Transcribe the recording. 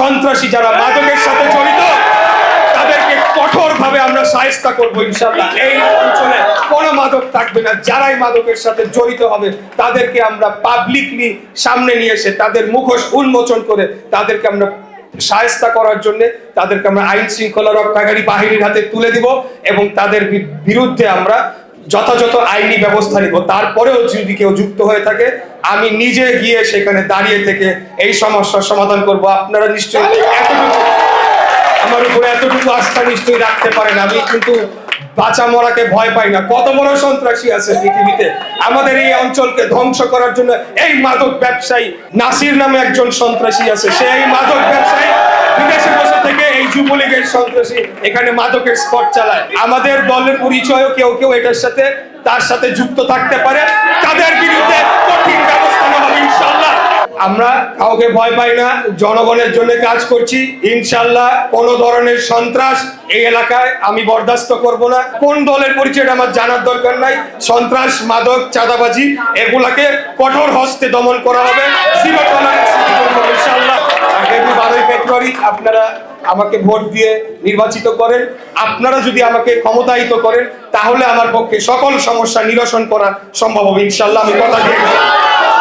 সন্ত্রাসী যারা মাদকের সাথে জড়িত, তাদেরকে কঠোরভাবে আমরা সাহেস্তা করব ইনশাল্লাহ এই অঞ্চলে কোনো মাদক থাকবে না, যারাই মাদকের সাথে জড়িত হবে, তাদেরকে আমরা পাবলিকলি সামনে নিয়ে এসে তাদের মুখোশ উন্মোচন করে তাদেরকে আমরা সাহেস্তা করার জন্য তাদেরকে আমরা আইন শৃঙ্খলা রক্ষাকারী বাহিনীর হাতে তুলে দিব এবং তাদের বিরুদ্ধে আমরা যথাযথ আইনি ব্যবস্থা নিব। তারপরেও যদি কেউ যুক্ত হয়ে থাকে আমি নিজে গিয়ে সেখানে দাঁড়িয়ে থেকে এই সমস্যার সমাধান করব। আপনারা নিশ্চয়ই এতটুকু আমার উপরে এতটুকু আস্থা নিশ্চয়ই রাখতে পারেন আমি, কিন্তু বাঁচা মরাকে ভয় পাই না। কত বড় সন্ত্রাসী আছে পৃথিবীতে। আমাদের এই অঞ্চলকে ধ্বংস করার জন্য এই মাদক ব্যবসায়ী নাসির নামে একজন সন্ত্রাসী আছে। সে এই মাদক ব্যবসায়ী বিদেশে বসে থেকে এই যুবলীগের সন্ত্রাসী এখানে মাদকের স্পট চালায়। আমাদের দলের পরিচয়ও কেউ কেউ এটার সাথে তার সাথে যুক্ত থাকতে পারে। আমরা কাউকে ভয় পাই না, জনগণের জন্য কাজ করছি। ইনশাল্লাহ কোন ধরনের সন্ত্রাস এই এলাকায় আমি বরদাস্ত করব না। কোন দলের পরিচয়টা আমার জানার দরকার নাই। সন্ত্রাস, মাদক, চাঁদাবাজি, এগুলাকে কঠোর হস্তে দমন করা হবে। ইনশাল্লাহ বারোই ফেব্রুয়ারি আপনারা আমাকে ভোট দিয়ে নির্বাচিত করেন। আপনারা যদি আমাকে ক্ষমতায়িত করেন, তাহলে আমার পক্ষে সকল সমস্যা নিরসন করা সম্ভব হবে ইনশাল্লাহ আমি কথা দিয়ে।